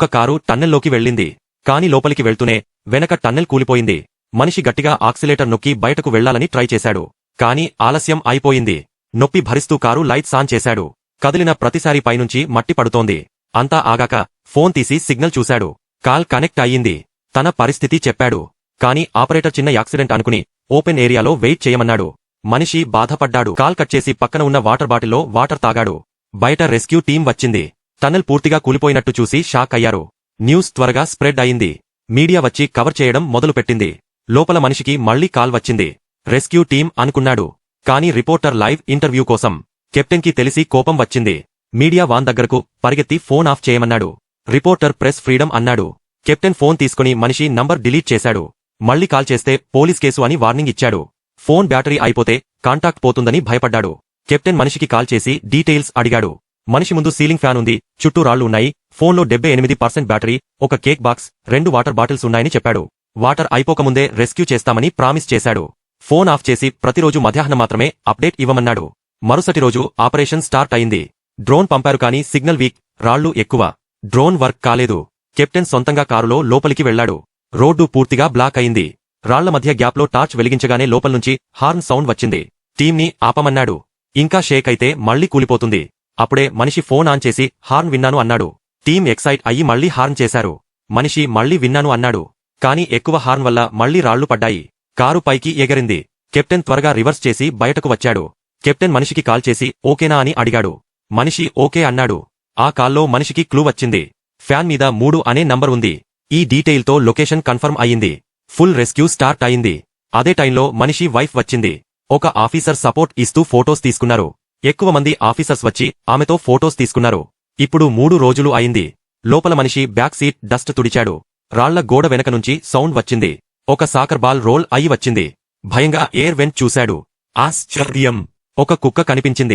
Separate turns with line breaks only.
ఒక కారు టన్నెల్లోకి వెళ్ళింది. కాని లోపలికి వెళ్తూనే వెనక టన్నెల్ కూలిపోయింది. మనిషి గట్టిగా ఆక్సిలేటర్ నొక్కి బయటకు వెళ్ళాలని ట్రై చేశాడు. కాని ఆలస్యం అయిపోయింది. నొప్పి భరిస్తూ కారు లైట్స్ ఆన్ చేశాడు. కదిలిన ప్రతిసారి పైనుంచి మట్టి పడుతోంది. అంతా ఆగాక ఫోన్ తీసి సిగ్నల్ చూశాడు. కాల్ కనెక్ట్ అయ్యింది. తన పరిస్థితి చెప్పాడు. కాని ఆపరేటర్ చిన్న యాక్సిడెంట్ అనుకుని ఓపెన్ ఏరియాలో వెయిట్ చేయమన్నాడు. మనిషి బాధపడ్డాడు. కాల్ కట్ చేసి పక్కన ఉన్న వాటర్ బాటిల్లో వాటర్ తాగాడు. బయట రెస్క్యూ టీం వచ్చింది. టన్నెల్ పూర్తిగా కూలిపోయినట్టు చూసి షాక్ అయ్యారు. న్యూస్ త్వరగా స్ప్రెడ్ అయింది. మీడియా వచ్చి కవర్ చేయడం మొదలుపెట్టింది. లోపల మనిషికి మళ్ళీ కాల్ వచ్చింది. రెస్క్యూ టీం అనుకున్నాడు. కాని రిపోర్టర్ లైవ్ ఇంటర్వ్యూ కోసం కెప్టెన్కి తెలిసి కోపం వచ్చింది. మీడియా వాన్ దగ్గరకు పరిగెత్తి ఫోన్ ఆఫ్ చేయమన్నాడు. రిపోర్టర్ ప్రెస్ ఫ్రీడమ్ అన్నాడు. కెప్టెన్ ఫోన్ తీసుకుని మనిషి నంబర్ డిలీట్ చేశాడు. మళ్ళీ కాల్ చేస్తే పోలీస్ కేసు అని వార్నింగ్ ఇచ్చాడు. ఫోన్ బ్యాటరీ అయిపోతే కాంటాక్ట్ పోతుందని భయపడ్డాడు. కెప్టెన్ మనిషికి కాల్ చేసి డీటెయిల్స్ అడిగాడు. మనిషి ముందు సీలింగ్ ఫ్యాన్ ఉంది చుట్టూ రాళ్ళు ఉన్నాయి ఫోన్లో డెబ్బై ఎనిమిది పర్సెంట్ బ్యాటరీ ఒక కేక్ బాక్స్ రెండు వాటర్ బాటిల్స్ ఉన్నాయని చెప్పాడు. వాటర్ అయిపోకముందే రెస్క్యూ చేస్తామని ప్రామిస్ చేశాడు. ఫోన్ ఆఫ్ చేసి ప్రతిరోజు మధ్యాహ్నం మాత్రమే అప్డేట్ ఇవ్వమన్నాడు. మరుసటి రోజు ఆపరేషన్ స్టార్ట్ అయింది. డ్రోన్ పంపారు కానీ సిగ్నల్ వీక్ రాళ్ళు ఎక్కువ. డ్రోన్ వర్క్ కాలేదు. కెప్టెన్ సొంతంగా కారులో లోపలికి వెళ్ళాడు రోడ్డు పూర్తిగా బ్లాక్ అయింది. రాళ్ళ మధ్య గ్యాప్లో టార్చ్ వెలిగించగానే లోపల్నుంచి హార్న్ సౌండ్ వచ్చింది. టీంని ఆపమన్నాడు. ఇంకా షేక్ అయితే మళ్ళీ కూలిపోతుంది. అప్పుడే మనిషి ఫోన్ ఆన్ చేసి హార్న్ విన్నాను అన్నాడు. టీం ఎక్సైట్ అయ్యి మళ్ళీ హార్న్ చేశారు. మనిషి మళ్ళీ విన్నాను అన్నాడు. కాని ఎక్కువ హార్న్ వల్ల మళ్ళీ రాళ్ళు పడ్డాయి. కారు పైకి ఎగరింది. కెప్టెన్ త్వరగా రివర్స్ చేసి బయటకు వచ్చాడు. కెప్టెన్ మనిషికి కాల్ చేసి ఓకేనా అని అడిగాడు. మనిషి ఓకే అన్నాడు. ఆ కాల్లో మనిషికి క్లూ వచ్చింది. ఫ్యాన్ మీద మూడు అనే నంబర్ ఉంది. ఈ డీటెయిల్తో లొకేషన్ కన్ఫర్మ్ అయింది ఫుల్ రెస్క్యూ స్టార్ట్ అయింది అదే టైంలో మనిషి వైఫ్ వచ్చింది. ఒక ఆఫీసర్ సపోర్ట్ ఇస్తూ ఫోటోస్ తీసుకున్నారు. ఎక్కువ మంది ఆఫీసర్స్ వచ్చి ఆమెతో ఫోటోస్ తీసుకున్నారు. ఇప్పుడు మూడు రోజులు అయింది. లోపల మనిషి బ్యాక్ సీట్ డస్ట్ తుడిచాడు. రాళ్ళ గోడ వెనక నుంచి సౌండ్ వచ్చింది. ఒక సాకర్ బాల్ రోల్ అయి వచ్చింది. భయంగా ఎయిర్ వెంట్ చూశాడు. ఆశ్చర్యం! ఒక కుక్క కనిపించింది.